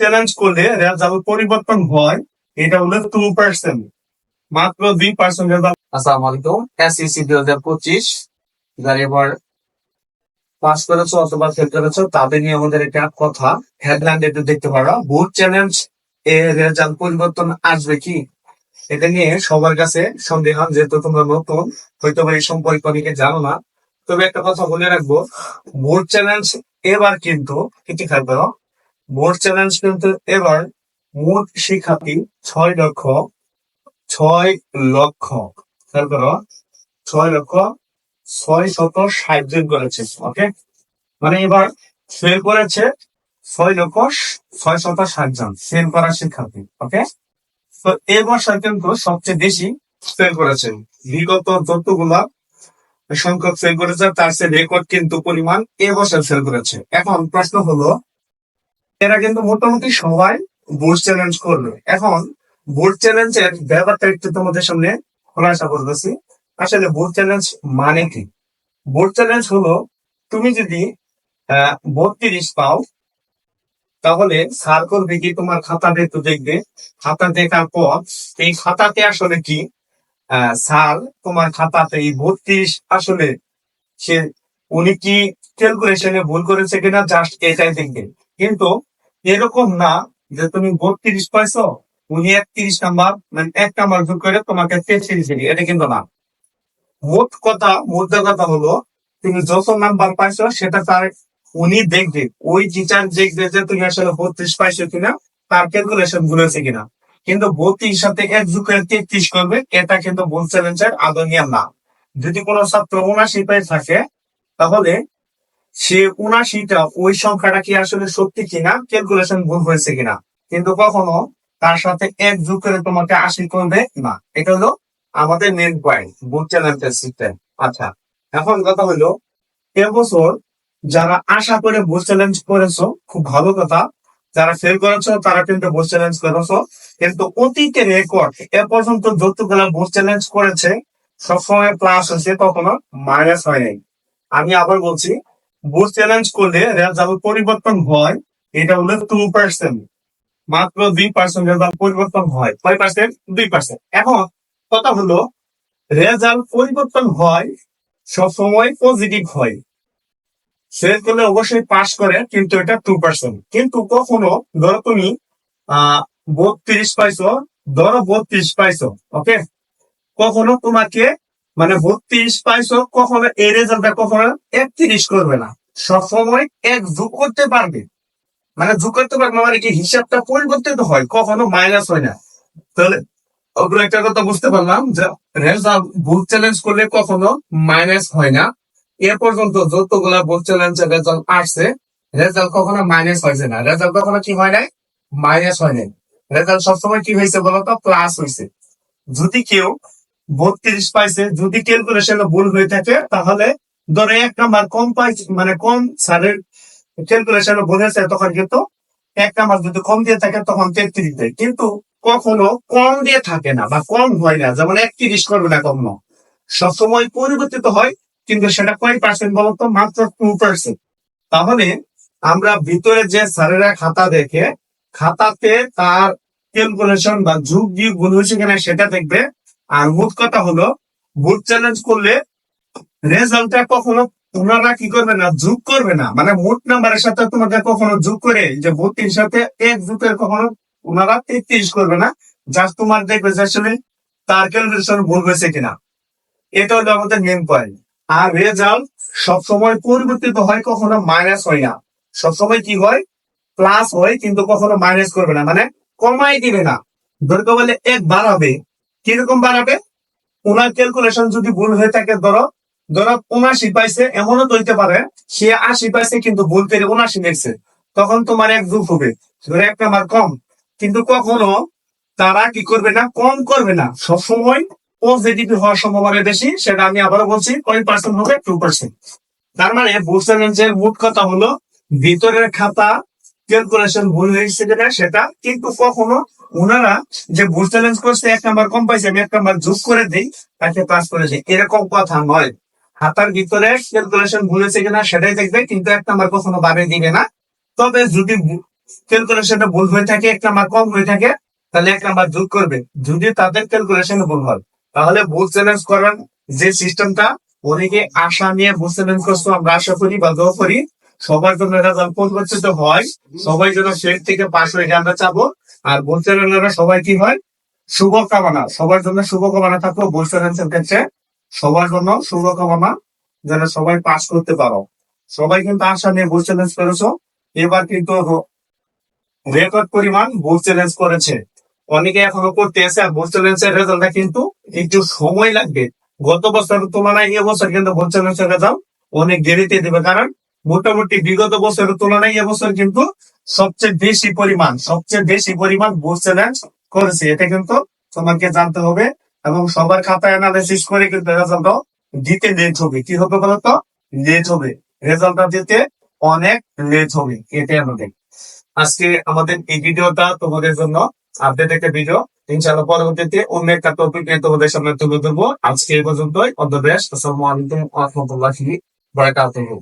Challenge করলে result পরিবর্তন হয়, এটা হলো টু পার্সেন্ট মাত্র দুই পার্সেন্ট রেজাল্ট আসসালামু আলাইকুম। এসএসসি দুই হাজার পঁচিশ, যারা এবার পাস করেছ অথবা ফেল করেছ, তাদের নিয়ে আমাদের একটা কথা। হেডলাইন একটু দেখতে পারো। বোর্ড চ্যালেঞ্জ এর রেজাল্ট পরিবর্তন আসবে কি? এটা নিয়ে সবার কাছে সন্দেহ, যেহেতু তোমরা নতুন, হয়তো এই সম্পর্কে অনেকে জানো না। তবে একটা কথা বলে রাখব। বোর্ড চ্যালেঞ্জ এবার কিন্তু, কি খেয়াল বোর্ড চ্যালেঞ্জ কিন্তু এবার মোট শিক্ষার্থী ছয় লক্ষ ছয় লক্ষ, খেয়াল করো, ছয় লক্ষ ছয় শত ষাট জন করেছে ওকে মানে এবার ফেল করেছে ছয় লক্ষ ছয় শত ষাট জন ফেল করা শিক্ষার্থী ওকে তো এই বছর কিন্তু সবচেয়ে বেশি ফেল করেছে। বিগত যতগুলা সংখ্যক ফেল করেছে, তার সে রেকর্ড কিন্তু পরিমাণ এ বছর ফেল করেছে। এখন প্রশ্ন হলো এরা কিন্তু মোটামুটি সবাই বোর্ড চ্যালেঞ্জ করবে। এখন বোর্ড চ্যালেঞ্জের ব্যাপারটা একটু তোমাদের সামনে খোলাসা করতেছি। আসলে বোর্ড চ্যালেঞ্জ মানে কি? বোর্ড চ্যালেঞ্জ হলো তুমি যদি বত্রিশ পাও, তাহলে স্যার করবে কি তোমার খাতাতে একটু দেখবে। খাতা দেখার পর এই খাতাতে আসলে কি? স্যার তোমার খাতাতে এই বত্রিশ আসলে সে, উনি কি ক্যালকুলেশনে ভুল করেছে কিনা জাস্ট এটাই দেখবেন কিন্তু এরকম না যে তুমি বত্রিশ পাইছো, উনি একত্রিশ নাম্বার মানে এক নাম্বার যোগ করে তোমাকে তেত্রিশ দিলি এটা কিন্তু না। মোট কথা মোদ্দা কথা হলো, তুমি যত নাম্বার পাইছো, সেটা তার উনি দেখবে। ওই টিচার দেখবে যে তুমি আসলে বত্রিশ পাইছো কিনা, তার ক্যালকুলেশন হয়েছে কিনা। কিন্তু বত্রিশ সাথে এক যোগ করে তেত্রিশ করবে, এটা কিন্তু বলছিলেন স্যার আদর নিয়ম না। যদি কোনো ছাত্র উনাশি পেয়ে থাকে, তাহলে সে উনাশিটা, ওই সংখ্যাটা কি আসলে সত্যি কিনা? ক্যালকুলেশন ভুল হয়েছে কিনা? কিন্তু কখনো তার সাথে এক যোগ করে তোমাকে আশি করবে না। এটা হলো আমাদের মেন পয়েন্ট বুথ চ্যালেঞ্জের সিস্টেম আচ্ছা এখন কথা হলো, এবছর যারা আশা করে বুথ চ্যালেঞ্জ করেছ, খুব ভালো কথা। যারা ফেল করেছ, তারা কিন্তু বুথ চ্যালেঞ্জ করেছ। কিন্তু অতীতের রেকর্ড এ পর্যন্ত যতগুলো বুথ চ্যালেঞ্জ করেছে, সবসময় প্লাস হয়েছে কখনো মাইনাস হয় নাই। আমি আবার বলছি বুথ চ্যালেঞ্জ করলে রেজাল্ট পরিবর্তন হয়, এটা হলো টু পার্সেন্ট মাত্র দুই পার্সেন্ট রেজাল্ট পরিবর্তন হয় কয় পার্সেন্ট দুই পার্সেন্ট এখন কথা হলো রেজাল্ট পরিবর্তন হয়, সবসময় পজিটিভ হয়। ফেল করলে অবশ্যই পাস করে, কিন্তু এটা টু পার্সেন্ট কিন্তু কখনো ধরো তুমি আহ বত্রিশ পাইছো, ধরো বত্রিশ পাইছো ওকে কখনো তোমাকে মানে বত্রিশ পাইছো, কখনো এই রেজাল্টটা কখনো একত্রিশ করবে না। সবসময় এক যোগ করতে পারবে। মানে যোগ করতে পারবে মানে কি? হিসাবটা পরিবর্তিত হয়, কখনো মাইনাস হয় না। তাহলে ওগুলো একটা কথা বুঝতে পারলাম যে রেজাল্ট ভুল চ্যালেঞ্জ করলে কখনো মাইনাস হয় না। এ পর্যন্ত যতগুলা ভুল চ্যালেঞ্জের রেজাল্ট আসছে রেজাল্ট কখনো মাইনাস হয়েছে না। রেজাল্ট কখনো কি হয় নাই? মাইনাস হয় নাই। রেজাল্ট সবসময় কি হয়েছে বলতো? প্লাস হয়েছে। যদি কেউ বত্রিশ পাইছে। যদি ক্যালকুলেশনে ভুল হয়ে থাকে, তাহলে ধরে এক নাম্বার কম পাইছে মানে কম স্যারের ক্যালকুলেশনে ভুল হয়েছে, তখন কিন্তু এক নাম্বার যদি কম দিয়ে থাকে, তখন তেত্রিশ দেয়। কিন্তু কখনো কম দিয়ে থাকে না বা কম হয় না। যেমন একত্রিশ করবে না কখনো। সবসময় পরিবর্তিত হয়, কিন্তু সেটা কয় পার্সেন্ট বলতো মাত্র টু পার্সেন্ট তাহলে আমরা ভিতরে যে স্যারেরা খাতা দেখে, খাতাতে তার ক্যালকুলেশন বা যুগ দিয়ে ভুল হয়েছে কিনা সেটা দেখবে। আর মোট কথা হলো, ভোট চ্যালেঞ্জ করলে রেজাল্টটা কখনো ওনারা কি করবে না, যোগ করবে না। মানে মোট নাম্বারের সাথে তোমাদের কখনো যোগ করে যে বত্রিশ সাথে এক যুগের কখনো ওনারা তেত্রিশ করবে না জাস্ট তোমার দেখবে যে আসলে তার ক্যালকুলেশন ভুল হয়েছে কিনা। এটা হলো আমাদের মেন পয়েন্ট আর রেজাল্ট সবসময় পরিবর্তিত হয়, কখনো মাইনাস হয় না। সবসময় কি হয়? প্লাস হয়, কিন্তু কখনো মাইনাস করবে না। মানে কমাই দিবে না। ধরতে বলে এক বাড়াবে কীরকম বাড়াবে? ওনার ক্যালকুলেশন যদি ভুল হয়ে থাকে, ধরো ধরো উনাশি পাইছে, এমনও তো পারে, সে আশি পাইছে কিন্তু ভুল করে উনাশি দেখছে তখন তোমার এক দুঃখ হবে, ধরো এক নাম্বার কম। কিন্তু কখনো তারা কি করবে না, কম করবে না। সবসময় পজিটিভ হওয়ার সম্ভাবনা বেশি, সেটা আমি আবারও বলছি কয় পার্সেন্ট হবে টু পার্সেন্ট তার মানে যে মোট কথা হলো, ভিতরের খাতা ক্যালকুলেশন ভুল হয়েছে যেটা সেটা কিন্তু কখনো ওনারা যে ভুল চ্যালেঞ্জ করছে, এক নাম্বার কম পাইছে, আমি এক নাম্বার যোগ করে দিই, তাকে পাস করেছে এরকম কথা নয়। খাতার ভিতরে ক্যালকুলেশন ভুল হয়েছে কিনা, সেটাই দেখবে, কিন্তু এক নাম্বার কখনো বাড়িয়ে দিবে না। তবে যদি ক্যালকুলেশনে ভুল হয়ে থাকে, এক নাম্বার কম হয়ে থাকে, তাহলে এক নাম্বার যোগ করবে। যদি তাদের ক্যালকুলেশনে ভুল হয়, তাহলে ভুল চ্যালেঞ্জ করার যে সিস্টেমটা অনেকে আশা নিয়ে ভুল চ্যালেঞ্জ করছ, আমরা আশা করি বা করি। সবার জন্য রেজাল্ট পরিবর্তিত হয়। সবাই যেন সেট থেকে পাশ হয়ে আমরা চাবো। আর চ্যালেঞ্জাররা সবাই কি হয়? শুভ কামনা সবার জন্য শুভ কামনা থাকল চ্যালেঞ্জের ক্ষেত্রে সবার জন্য শুভ কামনা যেন সবাই পাস করতে পারো। সবাই কিন্তু আশা নিয়ে ভুল চ্যালেঞ্জ করেছ এবার কিন্তু রেকর্ড পরিমাণ ভুল চ্যালেঞ্জ করেছে। অনেকে এখনও করতে আছে আর ভুল চ্যালেঞ্জের রেজাল্টটা কিন্তু একটু সময় লাগবে। গত বছরের তুলনায় এবছর কিন্তু ভুল চ্যালেঞ্জের রেজাল্ট অনেক দেরিতে দেবে। কারণ মোটামুটি বিগত বছরের তুলনায় এবছর কিন্তু সবচেয়ে বেশি পরিমাণ, সবচেয়ে বেশি পরিমাণ ভুল চ্যালেঞ্জ করেছে। এটা কিন্তু তোমাকে জানতে হবে এবং সবার খাতায় অ্যানালিসিস করে কিন্তু রেজাল্টটা দিতে লেট হবে। কি হবে বলতো? লেট হবে। রেজাল্টটা দিতে অনেক লেট হবে। এটাই আমাদের। আজকে আমাদের এই ভিডিওটা তোমাদের জন্য আপডেট একটা ভিডিও ইনশাআল্লাহ পরবর্তীতে অন্য একটা টপিক নিয়ে তোমাদের সামনে তুলে ধরবো। আজকে এই পর্যন্তই। অল দ্য বেস্ট আসসালামু আলাইকুম ওয়া রাহমাতুল্লাহি ওয়া বারাকাতুহু।